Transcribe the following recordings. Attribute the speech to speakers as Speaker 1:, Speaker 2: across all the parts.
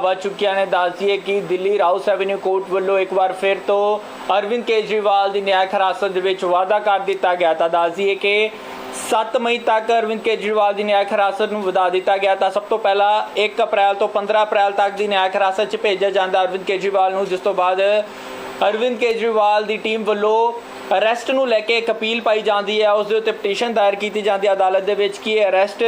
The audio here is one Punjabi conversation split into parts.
Speaker 1: ਵੱਧ ਚੁੱਕੀਆਂ ਨੇ ਦੱਸਦੀਏ ਕਿ ਦਿੱਲੀ ਰਾਉਸ ਐਵਨਿਊ ਕੋਰਟ ਵੱਲੋਂ ਇੱਕ ਵਾਰ ਫਿਰ ਤੋਂ ਅਰਵਿੰਦ ਕੇਜਰੀਵਾਲ ਦੀ ਨਿਆਇਕ ਹਿਰਾਸਤ ਦੇ ਵਿੱਚ ਵਾਅਦਾ ਕਰ ਦਿੱਤਾ ਗਿਆ ਤਾਂ ਦੱਸਦੀਏ ਕਿ 7 ਮਈ ਤੱਕ ਅਰਵਿੰਦ ਕੇਜਰੀਵਾਲ ਦੀ ਨਿਆਇਕ ਹਿਰਾਸਤ ਨੂੰ ਵਧਾ ਦਿੱਤਾ ਗਿਆ ਤਾਂ ਸਭ ਤੋਂ ਪਹਿਲਾਂ 1 ਅਪ੍ਰੈਲ ਤੋਂ 15 ਅਪ੍ਰੈਲ ਤੱਕ ਦੀ ਨਿਆਇਕ ਹਿਰਾਸਤ 'ਚ ਭੇਜਿਆ ਜਾਂਦਾ ਅਰਵਿੰਦ ਕੇਜਰੀਵਾਲ ਨੂੰ, ਜਿਸ ਤੋਂ ਬਾਅਦ ਅਰਵਿੰਦ ਕੇਜਰੀਵਾਲ ਦੀ ਟੀਮ ਵੱਲੋਂ ਅਰੈਸਟ ਨੂੰ ਲੈ ਕੇ ਇੱਕ ਅਪੀਲ ਪਾਈ ਜਾਂਦੀ ਹੈ, ਉਸ ਦੇ ਉੱਤੇ ਪਟੀਸ਼ਨ ਦਾਇਰ ਕੀਤੀ ਜਾਂਦੀ ਹੈ। ਅਦਾਲਤ ਦੇ ਵਿੱਚ ਕਿ ਇਹ ਅਰੈਸਟ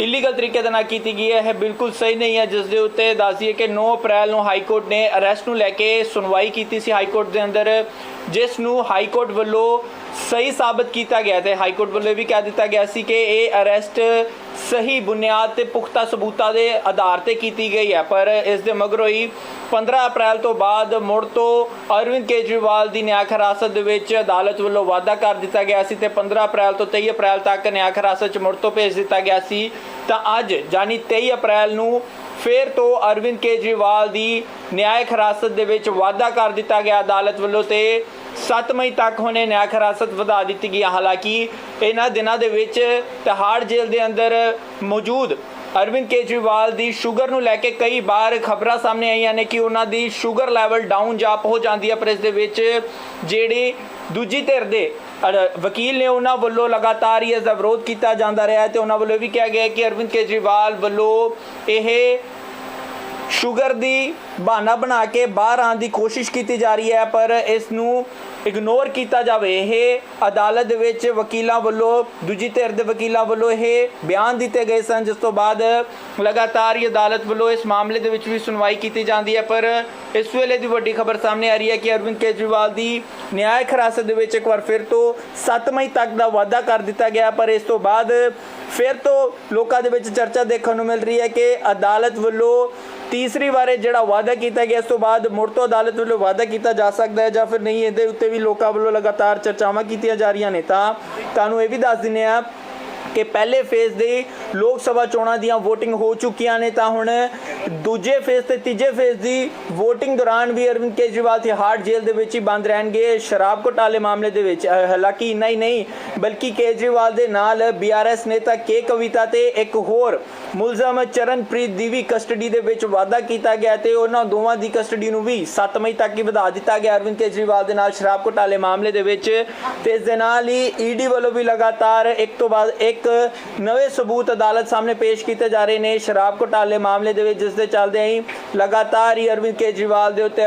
Speaker 1: ਇਲੀਗਲ ਤਰੀਕੇ ਦੇ ਨਾਲ ਕੀਤੀ ਗਈ ਹੈ, ਇਹ ਬਿਲਕੁਲ ਸਹੀ ਨਹੀਂ ਹੈ, ਜਿਸ ਦੇ ਉੱਤੇ ਦੱਸਦੀ ਹੈ ਕਿ 9 ਅਪ੍ਰੈਲ ਨੂੰ ਹਾਈ ਕੋਰਟ ਨੇ ਅਰੈਸਟ ਨੂੰ ਲੈ ਕੇ ਸੁਣਵਾਈ ਕੀਤੀ ਸੀ ਹਾਈ ਕੋਰਟ ਦੇ ਅੰਦਰ, ਜਿਸ ਨੂੰ ਹਾਈ ਕੋਰਟ ਵੱਲੋਂ ਸਹੀ ਸਾਬਤ ਕੀਤਾ ਗਿਆ ਤੇ ਹਾਈ ਕੋਰਟ ਵੱਲੋਂ ਇਹ ਵੀ ਕਹਿ ਦਿੱਤਾ ਗਿਆ ਸੀ ਕਿ ਇਹ ਅਰੈਸਟ ਸਹੀ ਬੁਨਿਆਦ ਤੇ ਪੁਖਤਾ ਸਬੂਤਾਂ ਦੇ ਆਧਾਰ ਤੇ ਕੀਤੀ ਗਈ ਹੈ, ਪਰ ਇਸ ਦੇ ਮਗਰੋਂ ਹੀ 15 ਅਪ੍ਰੈਲ ਤੋਂ ਬਾਅਦ ਮੁੜ ਤੋਂ ਅਰਵਿੰਦ ਕੇਜਰੀਵਾਲ ਦੀ ਨਿਆਂ ਹਿਰਾਸਤ ਦੇ ਵਿੱਚ ਅਦਾਲਤ ਵੱਲੋਂ ਵਾਅਦਾ ਕਰ ਦਿੱਤਾ ਗਿਆ ਸੀ ਤੇ 15 ਅਪ੍ਰੈਲ ਤੋਂ 23 ਅਪ੍ਰੈਲ ਤੱਕ ਨਿਆਂ ਹਿਰਾਸਤ 'ਚ ਮੁੜ ਤੋਂ ਭੇਜ ਦਿੱਤਾ ਗਿਆ ਸੀ। ਤਾਂ ਅੱਜ ਯਾਨੀ 23 ਅਪ੍ਰੈਲ ਨੂੰ ਫਿਰ ਤੋਂ ਅਰਵਿੰਦ ਕੇਜਰੀਵਾਲ ਦੀ ਨਿਆਇਕ ਹਿਰਾਸਤ ਦੇ ਵਿੱਚ ਵਾਅਦਾ ਕਰ ਦਿੱਤਾ ਗਿਆ ਅਦਾਲਤ ਵੱਲੋਂ ਤੇ 7 ਮਈ ਤੱਕ ਹੁਣੇ ਨਿਆਇਕ ਹਿਰਾਸਤ ਵਧਾ ਦਿੱਤੀ ਗਈ ਹੈ। ਹਾਲਾਂਕਿ ਇਹਨਾਂ ਦਿਨਾਂ ਦੇ ਵਿੱਚ ਤਿਹਾੜ ਜੇਲ੍ਹ ਦੇ ਅੰਦਰ ਮੌਜੂਦ ਅਰਵਿੰਦ ਕੇਜਰੀਵਾਲ ਦੀ ਸ਼ੂਗਰ ਨੂੰ ਲੈ ਕੇ ਕਈ ਵਾਰ ਖਬਰਾਂ ਸਾਹਮਣੇ ਆਈਆਂ ਨੇ ਕਿ ਉਹਨਾਂ ਦੀ ਸ਼ੂਗਰ ਲੈਵਲ ਡਾਊਨ ਜਾਪ ਹੋ ਜਾਂਦੀ ਹੈ ਪਰ ਇਸ ਦੇ ਵਿੱਚ ਜਿਹੜੇ ਦੂਜੀ ਧਿਰ ਦੇ ਵਕੀਲ ਨੇ ਉਹਨਾਂ ਵੱਲੋਂ ਲਗਾਤਾਰ ਹੀ ਇਸ ਦਾ ਵਿਰੋਧ ਕੀਤਾ ਜਾਂਦਾ ਰਿਹਾ ਹੈ ਤੇ ਉਹਨਾਂ ਵੱਲੋਂ ਇਹ ਵੀ ਕਿਹਾ ਗਿਆ ਕਿ ਅਰਵਿੰਦ ਕੇਜਰੀਵਾਲ ਵੱਲੋਂ ਇਹ ਸ਼ੂਗਰ ਦੀ ਬਹਾਨਾ ਬਣਾ ਕੇ ਬਾਹਰ ਆਉਣ ਦੀ ਕੋਸ਼ਿਸ਼ ਕੀਤੀ ਜਾ ਰਹੀ ਹੈ, ਪਰ ਇਸ ਨੂੰ ਇਗਨੋਰ ਕੀਤਾ ਜਾਵੇ। ਇਹ ਅਦਾਲਤ ਦੇ ਵਿੱਚ ਵਕੀਲਾਂ ਵੱਲੋਂ, ਦੂਜੀ ਧਿਰ ਦੇ ਵਕੀਲਾਂ ਵੱਲੋਂ ਇਹ ਬਿਆਨ ਦਿੱਤੇ ਗਏ ਸਨ, ਜਿਸ ਤੋਂ ਬਾਅਦ ਲਗਾਤਾਰ ਹੀ ਅਦਾਲਤ ਵੱਲੋਂ ਇਸ ਮਾਮਲੇ ਦੇ ਵਿੱਚ ਵੀ ਸੁਣਵਾਈ ਕੀਤੀ ਜਾਂਦੀ ਹੈ। ਪਰ ਇਸ ਵੇਲੇ ਦੀ ਵੱਡੀ ਖਬਰ ਸਾਹਮਣੇ ਆ ਰਹੀ ਹੈ ਕਿ ਅਰਵਿੰਦ ਕੇਜਰੀਵਾਲ ਦੀ ਨਿਆਇਕ ਹਿਰਾਸਤ ਦੇ ਵਿੱਚ ਇੱਕ ਵਾਰ ਫਿਰ ਤੋਂ 7 ਮਈ ਤੱਕ ਦਾ ਵਾਅਦਾ ਕਰ ਦਿੱਤਾ ਗਿਆ। ਪਰ ਇਸ ਤੋਂ ਬਾਅਦ ਫਿਰ ਤੋਂ ਲੋਕਾਂ ਦੇ ਵਿੱਚ ਚਰਚਾ ਦੇਖਣ ਨੂੰ ਮਿਲ ਰਹੀ ਹੈ ਕਿ ਅਦਾਲਤ ਵੱਲੋਂ ਤੀਸਰੀ ਵਾਰ ਜਿਹੜਾ ਵਾਅਦਾ ਕੀਤਾ ਗਿਆ, ਇਸ ਤੋਂ ਬਾਅਦ ਮੁੜ ਤੋਂ ਅਦਾਲਤ ਵੱਲੋਂ ਵਾਅਦਾ ਕੀਤਾ ਜਾ ਸਕਦਾ ਹੈ ਜਾਂ ਫਿਰ ਨਹੀਂ, ਇਹਦੇ ਉੱਤੇ ਵੀ ਲੋਕਾਂ ਵੱਲੋਂ ਲਗਾਤਾਰ ਚਰਚਾਵਾਂ ਕੀਤੀਆਂ ਜਾ ਰਹੀਆਂ ਨੇ। ਤਾਂ ਤੁਹਾਨੂੰ ਇਹ ਵੀ ਦੱਸ ਦਿੰਨੇ ਆ ਕਿ ਪਹਿਲੇ ਫੇਜ਼ ਦੇ ਲੋਕ ਸਭਾ ਚੋਣਾਂ ਦੀਆਂ VOTING ਹੋ ਚੁੱਕੀਆਂ ਨੇ, ਤਾਂ ਹੁਣ ਦੂਜੇ ਫੇਜ਼ ਤੇ ਤੀਜੇ ਫੇਜ਼ ਦੀ VOTING ਦੌਰਾਨ ਵੀ ਅਰਵਿੰਦ ਕੇਜਰੀਵਾਲ ਤਿਹਾੜ ਜੇਲ੍ਹ ਦੇ ਵਿੱਚ ਹੀ ਬੰਦ ਰਹਿਣਗੇ। ਸ਼ਰਾਬ ਘੁਟਾਲੇ ਮਾਮਲੇ ਦੇ ਵਿੱਚ ਹਾਲਾਂਕਿ ਇੰਨਾ ਹੀ ਨਹੀਂ, ਬਲਕਿ ਕੇਜਰੀਵਾਲ ਦੇ ਨਾਲ BRS ਨੇਤਾ ਕੇ ਕਵਿਤਾ ਤੇ ਇੱਕ ਹੋਰ ਮੁਲਜ਼ਮ ਚਰਨਪ੍ਰੀਤ ਦੀ ਵੀ ਕਸਟਡੀ ਦੇ ਵਿੱਚ ਵਾਅਦਾ ਕੀਤਾ ਗਿਆ ਤੇ ਉਹਨਾਂ ਦੋਵਾਂ ਦੀ ਕਸਟਡੀ ਨੂੰ ਵੀ 7 ਮਈ ਤੱਕ ਹੀ ਵਧਾ ਦਿੱਤਾ ਗਿਆ ਅਰਵਿੰਦ ਕੇਜਰੀਵਾਲ ਦੇ ਨਾਲ ਸ਼ਰਾਬ ਘੁਟਾਲੇ ਮਾਮਲੇ ਦੇ ਵਿੱਚ। ਤੇ ਇਸ ਦੇ ਨਾਲ ਹੀ ਈਡੀ ਵੱਲੋਂ ਵੀ ਲਗਾਤਾਰ ਇੱਕ ਤੋਂ ਬਾਅਦ ਇੱਕ ਨਵੇਂ ਸਬੂਤ ਅਦਾਲਤ ਸਾਹਮਣੇ ਪੇਸ਼ ਕੀਤੇ ਜਾ ਰਹੇ ਨੇ। ਸ਼ਰਾਬ ਘੁਟਾਲੇ ਮਾਮਲੇ ਦੇ ਵਿੱਚ ਜਿਸ ਦੇ ਚੱਲਦੇ ਹੀ ਲਗਾਤਾਰ ਹੀ ਅਰਵਿੰਦ ਕੇਜਰੀਵਾਲ ਦੇ ਉੱਤੇ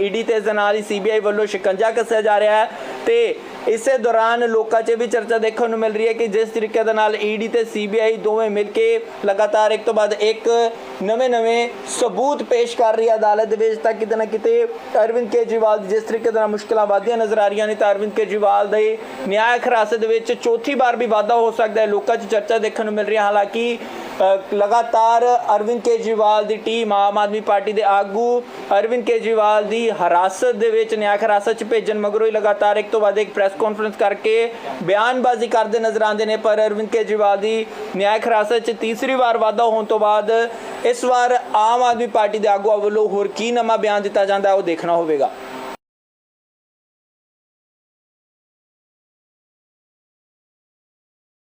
Speaker 1: ਈਡੀ ਤੇ ਇਸ ਦੇ ਨਾਲ ਹੀ ਸੀਬੀਆਈ ਵੱਲੋਂ ਸ਼ਿਕੰਜਾ ਕੱਸਿਆ ਜਾ ਰਿਹਾ ਹੈ ਤੇ ਇਸੇ ਦੌਰਾਨ ਲੋਕਾਂ 'ਚ ਵੀ ਚਰਚਾ ਦੇਖਣ ਨੂੰ ਮਿਲ ਰਹੀ ਹੈ ਕਿ ਜਿਸ ਤਰੀਕੇ ਦੇ ਨਾਲ ਈਡੀ ਤੇ ਸੀਬੀਆਈ ਦੋਵੇਂ ਮਿਲ ਕੇ ਲਗਾਤਾਰ ਇੱਕ ਤੋਂ ਬਾਅਦ ਇੱਕ ਨਵੇਂ-ਨਵੇਂ ਸਬੂਤ ਪੇਸ਼ ਕਰ ਰਹੀ ਹੈ ਅਦਾਲਤ ਦੇ ਵਿੱਚ ਤਾਂ ਕਿਤੇ ਨਾ ਕਿਤੇ ਅਰਵਿੰਦ ਕੇਜਰੀਵਾਲ ਦੀ ਜਿਸ ਤਰੀਕੇ ਦੇ ਨਾਲ ਮੁਸ਼ਕਲਾਂ ਵਧਦੀਆਂ ਨਜ਼ਰ ਆ ਰਹੀਆਂ ਨੇ ਤਾਂ ਅਰਵਿੰਦ ਕੇਜਰੀਵਾਲ ਦੇ ਨਿਆਇਕ ਹਿਰਾਸਤ ਦੇ ਵਿੱਚ ਚੌਥੀ ਵਾਰ ਵੀ ਵਾਧਾ ਹੋ ਸਕਦਾ ਹੈ। ਲੋਕਾਂ 'ਚ ਚਰਚਾ ਦੇਖਣ ਨੂੰ ਮਿਲ ਰਹੀ ਹੈ। ਹਾਲਾਂਕਿ ਲਗਾਤਾਰ ਅਰਵਿੰਦ ਕੇਜਰੀਵਾਲ ਦੀ ਟੀਮ ਆਮ ਆਦਮੀ ਪਾਰਟੀ ਦੇ ਆਗੂ, ਅਰਵਿੰਦ ਕੇਜਰੀਵਾਲ ਦੀ ਹਰਾਸਤ ਦੇ ਵਿੱਚ ਨਿਆਇਕ ਹਰਾਸਤ 'ਚ ਭੇਜਣ ਮਗਰੋਂ ਹੀ ਲਗਾਤਾਰ ਇੱਕ ਤੋਂ ਬਾਅਦ ਇੱਕ ਪ੍ਰੈਸ ਕਾਨਫਰੰਸ ਕਰਕੇ ਬਿਆਨਬਾਜ਼ੀ ਕਰਦੇ ਨਜ਼ਰ ਆਉਂਦੇ ਨੇ, ਪਰ ਅਰਵਿੰਦ ਕੇਜਰੀਵਾਲ ਦੀ ਨਿਆਇਕ ਹਰਾਸਤ 'ਚ ਤੀਸਰੀ ਵਾਰ ਵਾਧਾ ਹੋਣ ਤੋਂ ਬਾਅਦ ਇਸ ਵਾਰ ਆਮ ਆਦਮੀ ਪਾਰਟੀ ਦੇ ਆਗੂਆਂ ਵੱਲੋਂ ਹੋਰ ਕੀ ਨਵਾਂ ਬਿਆਨ ਦਿੱਤਾ ਜਾਂਦਾ ਉਹ ਦੇਖਣਾ ਹੋਵੇਗਾ।